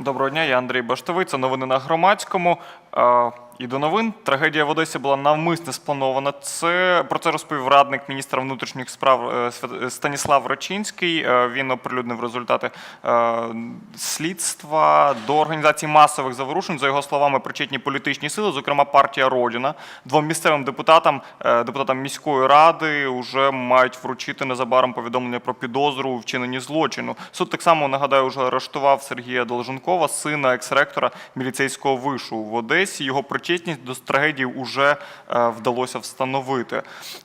Доброго дня, я Андрій Баштовий. Це новини на громадському. Е, І до новин трагедія в Одесі була навмисне спланована. Це про це розповів радник міністра внутрішніх справ е, Свят- Станіслав Рачинський. Е, Він оприлюднив результати е, слідства до організації масових заворушень. За його словами, причетні політичні сили, зокрема партія Родіна. Двом місцевим депутатам, е, депутатам міської ради, вже мають вручити незабаром повідомлення про підозру у вчиненні злочину. Суд так само нагадаю, вже арештував Сергія Долженкова, сина екс-ректора міліцейського вишу в Одесі. Його причетність до трагедії вже е, вдалося встановити.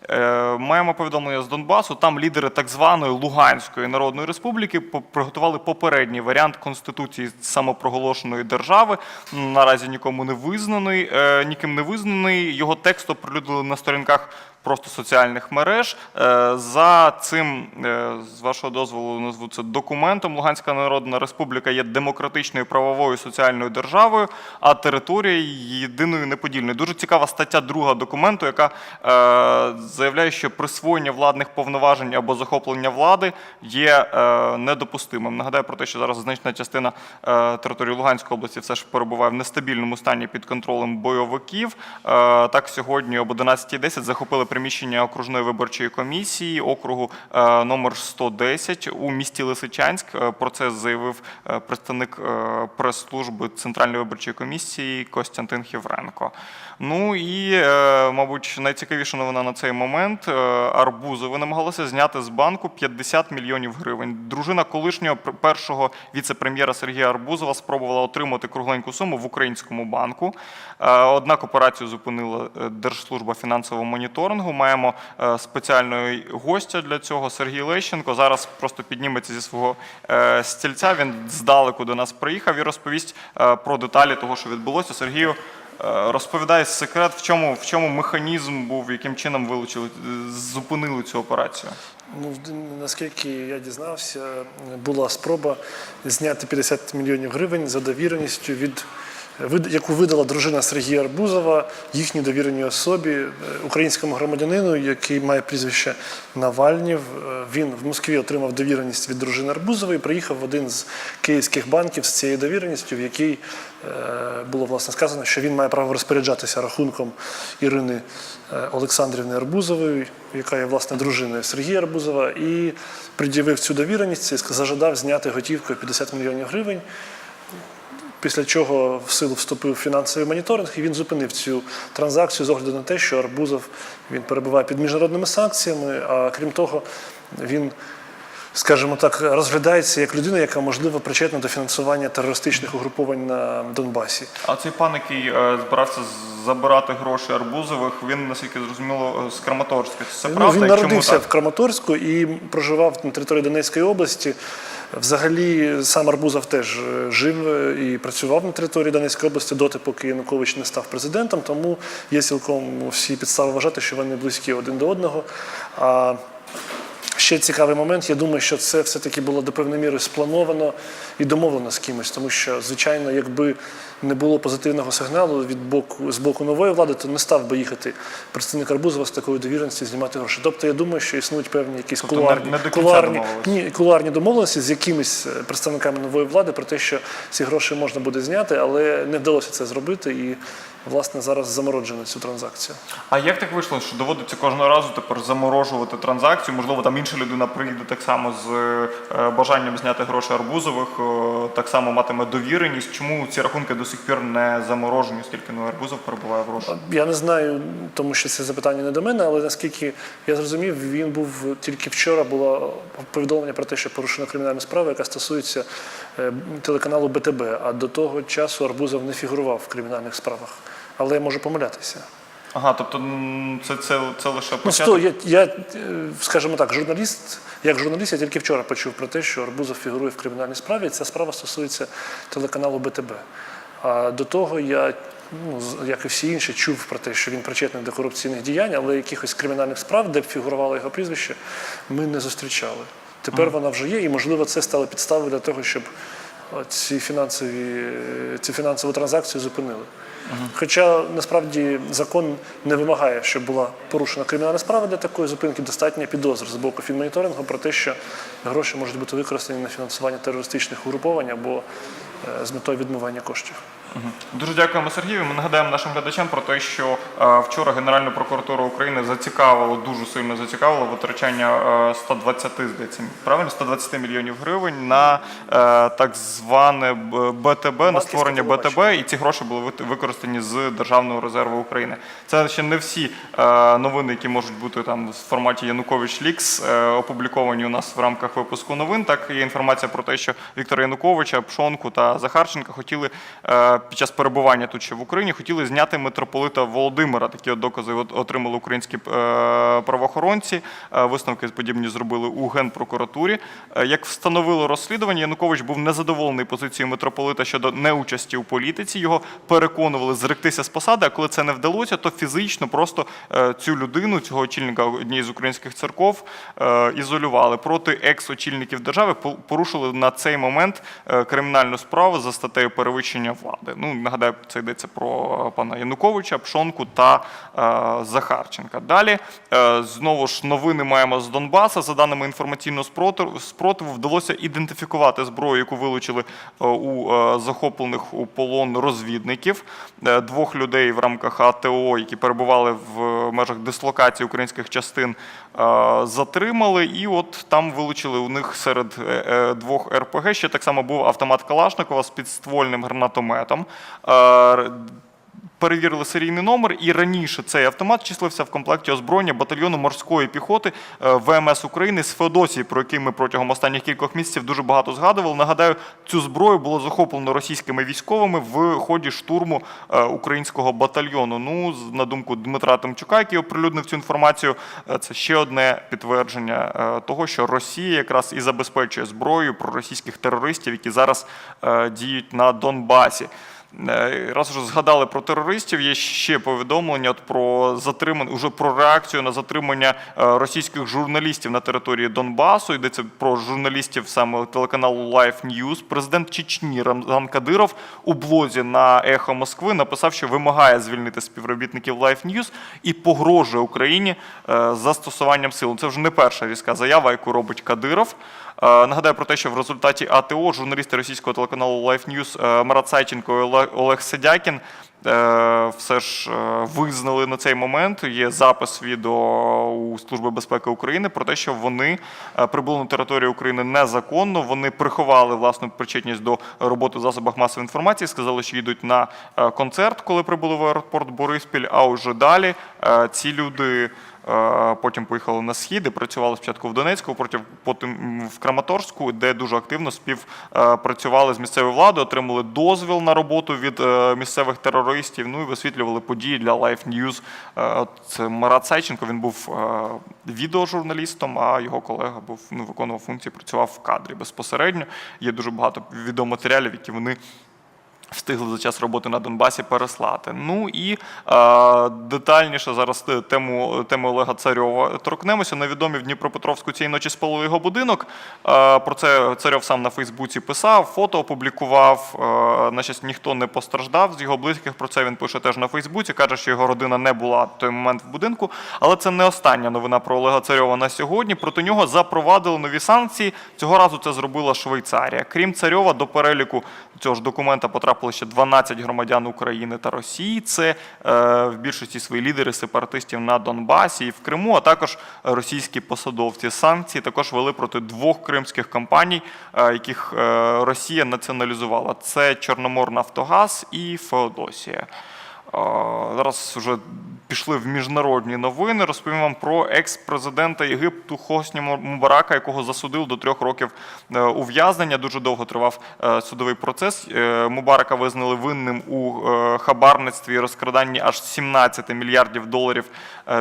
Е, Маємо повідомлення з Донбасу. Там лідери так званої Луганської Народної Республіки приготували попередній варіант конституції самопроголошеної держави. Наразі нікому не визнаний, е, ніким не визнаний. Його текст оприлюднили на сторінках просто соціальних мереж. Е, За цим, е, з вашого дозволу, назву це документом. Луганська Народна Республіка є демократичною правовою соціальною державою, а територія єдиною неподільною. Дуже цікава стаття друга документу, яка е, заявляє, що присвоєння владних повноважень або захоплення влади є недопустимим. Нагадаю про те, що зараз значна частина території Луганської області все ж перебуває в нестабільному стані під контролем бойовиків. Так, сьогодні об 11.10 захопили приміщення окружної виборчої комісії округу е, номер 110 у місті Лисичанськ. Е, Про це заявив е, представник прес-служби Центральної виборчої комісії Костянтин Хівренко. Ну і, мабуть, найцікавіша новина на цей момент. Арбузови намагалися зняти з банку 50 мільйонів гривень. Дружина колишнього першого віце-прем'єра Сергія Арбузова спробувала отримати кругленьку суму в українському банку. Однак операцію зупинила Держслужба фінансового моніторингу. Маємо е, спеціального гостя для цього Сергій Лещенко. Зараз просто підніметься зі свого е, стільця. Він здалеку до нас приїхав і розповість е, про деталі того, що відбулося. Сергію. Розповідає секрет, в чому, в чому механізм був, яким чином вилучили, зупинили цю операцію. Ну, наскільки я дізнався, була спроба зняти 50 мільйонів гривень за довіреністю від яку видала дружина Сергія Арбузова, їхній довіреній особі, е, українському громадянину, який має прізвище Навальнів. Е, Він в Москві отримав довіреність від дружини Арбузової, приїхав в один з київських банків з цією довіреністю, в якій е, було власне сказано, що він має право розпоряджатися рахунком Ірини Олександрівни Арбузової, яка є власне дружиною Сергія Арбузова, і пред'явив цю довіреність і зажадав зняти готівкою 50 мільйонів гривень. Після чого в силу вступив фінансовий моніторинг, і він зупинив цю транзакцію з огляду на те, що Арбузов він перебуває під міжнародними санкціями. А крім того, він, скажімо так, розглядається як людина, яка можливо причетна до фінансування терористичних угруповань на Донбасі. А цей пан, який е, збирався забирати гроші Арбузових, він, наскільки зрозуміло, е, з Краматорська. Це Ну, правда? він чому народився так? в Краматорську і проживав на території Донецької області. Взагалі, сам Арбузов теж е, жив е, і працював на території Донецької області доти, поки Янукович не став президентом. Тому є цілком всі підстави вважати, що вони близькі один до одного. А Ще цікавий момент. Я думаю, що це все-таки було до певної міри сплановано і домовлено з кимось, тому що, звичайно, якби не було позитивного сигналу від боку з боку нової влади, то не став би їхати представник Арбузова з такою довіреністю знімати гроші. Тобто, я думаю, що існують певні якісь Тобто не- кулуарні, не кінця кулуарні, ні, кулуарні домовленості з якимись е, представниками нової влади про те, що ці гроші можна буде зняти, але не вдалося це зробити. І власне зараз замороджено цю транзакцію. А як так вийшло, що доводиться кожного разу тепер заморожувати транзакцію? Можливо, там інша людина прийде так само з е, бажанням зняти гроші Арбузових, е, так само матиме довіреність. Чому ці рахунки до сих пір не заморожені, оскільки ну, Арбузов перебуває в грошах? Я не знаю, тому що це запитання не до мене, але наскільки я зрозумів, він був тільки вчора було повідомлення про те, що порушена кримінальна справа, яка стосується е, телеканалу БТБ. А до того часу Арбузов не фігурував в кримінальних справах. Але я можу помилятися. Ага, тобто це, це, це лише Ну, початок. сто, я, я, скажімо так, журналіст, як журналіст, я тільки вчора почув про те, що Арбузов фігурує в кримінальній справі. і Ця справа стосується телеканалу БТБ. А до того я, ну, як і всі інші, чув про те, що він причетний до корупційних діянь, але якихось кримінальних справ, де б фігурувало його прізвище, ми не зустрічали. Тепер вона вже є, і можливо це стало підставою для того, щоб ці фінансові ці фінансову транзакцію зупинили. Хоча насправді закон не вимагає, щоб була порушена кримінальна справа для такої зупинки, достатньо підозр з боку фінмоніторингу про те, що гроші можуть бути використані на фінансування терористичних угруповань або е, з метою відмивання коштів. Дуже дякуємо Сергію. Ми нагадаємо нашим глядачам про те, що е, вчора Генеральна прокуратура України зацікавила, дуже сильно зацікавила витрачання е, 120, здається, правильно, 120 мільйонів гривень на е, так зване БТБ, на створення БТБ, і ці гроші були використані з Державного резерву України. Це ще не всі е, новини, які можуть бути там в форматі Янукович Лікс, е, опубліковані у нас в рамках випуску новин. Так є інформація про те, що Віктора Януковича, Пшонку та Захарченка хотіли е, під час перебування тут ще в Україні, хотіли зняти митрополита Володимира. Такі от докази отримали українські е, правоохоронці. Е, Висновки подібні зробили у генпрокуратурі. Як встановило розслідування, Янукович був незадоволений позицією митрополита щодо неучасті у політиці. Його переконували зректися з посади. А коли це не вдалося, то фізично просто цю людину, цього очільника однієї з українських церков, ізолювали проти екс-очільників держави. Порушили на цей момент е, кримінальну справу за статтею перевищення влади. Ну нагадаю, це йдеться про е, пана Януковича, Пшонку та е, Захарченка. Далі е, знову ж новини маємо з Донбаса. За даними інформаційного спротиву, вдалося ідентифікувати зброю, яку вилучили е, у захоплених у полон розвідників. Двох людей в рамках АТО, які перебували в межах дислокації українських частин, затримали. І от там вилучили у них серед е, е, двох РПГ. Ще так само був автомат Калашникова з підствольним гранатометом. Перевірили серійний номер, і раніше цей автомат числився в комплекті озброєння батальйону морської піхоти е, ВМС України з Феодосії, про який ми протягом останніх кількох місяців дуже багато згадували. Нагадаю, цю зброю було захоплено російськими військовими в ході штурму е, українського батальйону. Ну, на думку Дмитра Тимчука, який оприлюднив цю інформацію, е, це ще одне підтвердження того, що Росія якраз і забезпечує зброєю проросійських терористів, які зараз діють на Донбасі. Е, Раз вже згадали про терористів, є ще повідомлення про затримання, уже про реакцію на затримання е, російських журналістів на території Донбасу. Йдеться про журналістів саме телеканалу Life News. Президент Чечні Рамзан Кадиров у блозі на Ехо Москви написав, що вимагає звільнити співробітників Life News і погрожує Україні е, застосуванням сил. Це вже не перша різка заява, яку робить Кадиров. Нагадаю про те, що в результаті АТО журналісти російського телеканалу Life News Марат Сайченко і Оле- Олег Сидякін е, все ж е, визнали на цей момент. Є запис відео у Служби безпеки України про те, що вони е, прибули на територію України незаконно. Вони приховали власну причетність до роботи в засобах масової інформації. Сказали, що їдуть на концерт, коли прибули в аеропорт Бориспіль. А уже далі ці люди. Е, Потім поїхали на схід і працювали спочатку в Донецьку, потім в Краматорську, де дуже активно співпрацювали з місцевою владою, отримали дозвіл на роботу від е, місцевих терористів. Ну і висвітлювали події для Life News. Е, Це Марат Сайченко. Він був е, відеожурналістом, а його колега був ну, виконував функції, працював в кадрі безпосередньо. Є дуже багато відеоматеріалів, які вони встигли за час роботи на Донбасі переслати. Ну і е, детальніше зараз тему, тему Олега Царьова торкнемося. Невідомі в Дніпропетровську цієї ночі спалили його будинок. Е, про це Царьов сам на Фейсбуці писав, фото опублікував. Е, на щастя, ніхто не постраждав з його близьких. Про це він пише теж на Фейсбуці. Каже, що його родина не була в той момент в будинку. Але це не остання новина про Олега Царьова на сьогодні. Проти нього запровадили нові санкції. Цього разу це зробила Швейцарія. Крім Царьова, до переліку цього ж документа потрапили ще 12 громадян України та Росії. Це е, в більшості свої лідери сепаратистів на Донбасі і в Криму, а також російські посадовці. Санкції також вели проти двох кримських компаній, е, яких е, Росія націоналізувала. Це Чорноморнафтогаз і Феодосія. Зараз вже пішли в міжнародні новини. Розповім вам про екс-президента Єгипту Хосні Мубарака, якого засудили до трьох років е, ув'язнення. Дуже довго тривав е, судовий процес. Е, Мубарака визнали винним у хабарництві і розкраданні аж 17 мільярдів доларів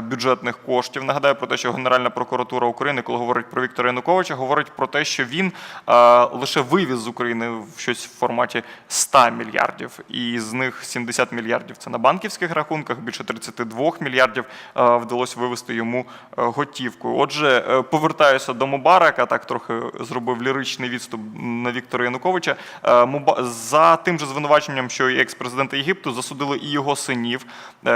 бюджетних коштів. Нагадаю про те, що Генеральна прокуратура України, коли говорить про Віктора Януковича, говорить про те, що він лише вивіз з України в щось в форматі 100 мільярдів, і з них 70 мільярдів це на банківських рахунках, більше 32 2 мільярдів е, вдалося вивести йому е, готівкою. Отже, е, повертаюся до Мубарака, так трохи зробив ліричний відступ на Віктора Януковича. За тим же звинуваченням, що і екс-президента Єгипту засудили і його синів.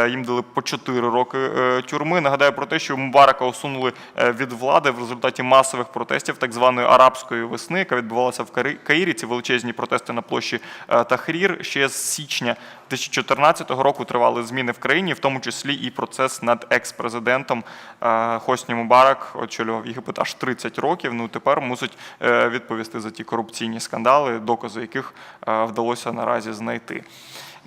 Їм дали по 4 роки тюрми. Нагадаю про те, що Мубарака усунули від влади в результаті масових протестів так званої арабської весни, яка відбувалася в Каїрі. Ці величезні протести на площі Тахрір. Ще з січня 2014 року тривали зміни в країні, в тому числі і процес над екс-президентом е, Хосні Мубарак очолював Єгипет аж 30 років. Ну тепер мусить е, відповісти за ті корупційні скандали, докази яких е, вдалося наразі знайти.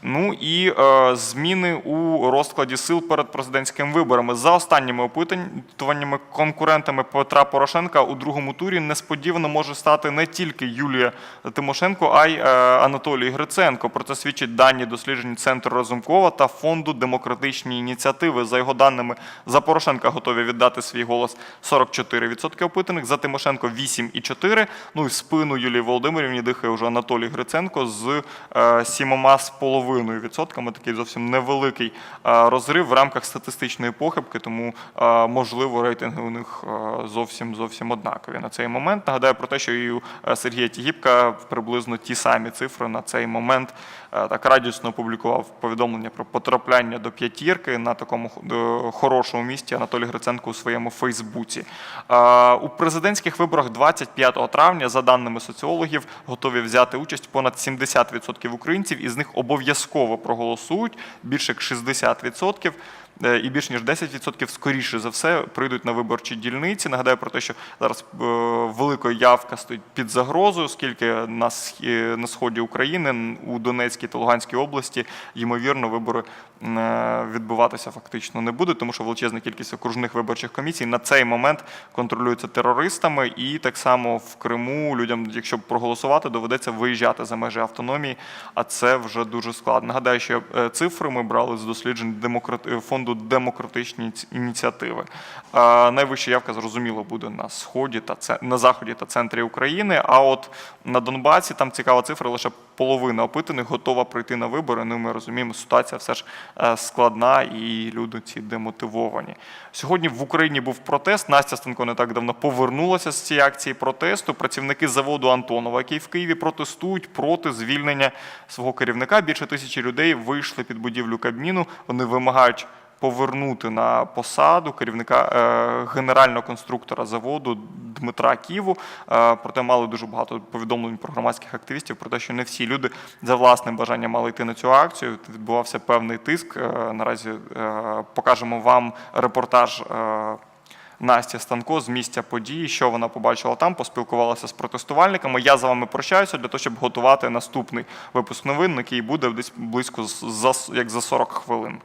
Ну і е, зміни у розкладі сил перед президентськими виборами. За останніми опитуваннями конкурентами Петра Порошенка у другому турі несподівано може стати не тільки Юлія Тимошенко, а й е, Анатолій Гриценко. Про це свідчать дані досліджень Центру Разумкова та фонду демократичні ініціативи. За його даними, за Порошенка готові віддати свій голос 44% опитаних, за Тимошенко 8,4%. Ну і в спину Юлії Володимирівні дихає вже Анатолій Гриценко з е, 7,5%. Такий зовсім невеликий розрив в рамках статистичної похибки, тому можливо рейтинги у них зовсім зовсім однакові на цей момент. Нагадаю про те, що і у е, Сергія Тігіпка приблизно ті самі цифри на цей момент е, так радісно опублікував повідомлення про потрапляння до п'ятірки на такому хорошому місці Анатолій Гриценко у своєму Фейсбуці. У президентських виборах 25 травня, за даними соціологів, готові взяти участь понад 70% українців, із них обов'язково проголосують більше як 60%. Е, І більш ніж 10% скоріше за все прийдуть на виборчі дільниці. Нагадаю про те, що зараз е, велика явка стоїть під загрозою, оскільки на, на сході України у Донецькій та Луганській області ймовірно вибори е, відбуватися фактично не будуть, тому що величезна кількість окружних виборчих комісій на цей момент контролюється терористами, і так само в Криму людям, якщо проголосувати, доведеться виїжджати за межі автономії, а це вже дуже складно. Нагадаю, що е, цифри ми брали з досліджень демократ... е, фонду демократичні ініціативи. Найвища явка зрозуміло буде на сході та на заході та центрі України. А от на Донбасі там цікава цифра, лише половина опитаних готова прийти на вибори. Ну ми розуміємо, ситуація все ж е, складна і люди ці демотивовані. Сьогодні в Україні був протест. Настя Станко не так давно повернулася з цієї акції протесту. Працівники заводу Антонова, який в Києві протестують проти звільнення свого керівника. Більше тисячі людей вийшли під будівлю Кабміну. Вони вимагають повернути на посаду керівника е, генерального конструктора заводу Дмитра Ківу. Е, проте мали дуже багато повідомлень про громадських активістів про те, що не всі люди за власним бажанням мали йти на цю акцію. Відбувався певний тиск. Е, наразі покажемо вам репортаж. Настя Станко з місця події, що вона побачила там, поспілкувалася з протестувальниками. Я за вами прощаюся для того, щоб готувати наступний випуск новин, який буде десь близько за як за 40 хвилин.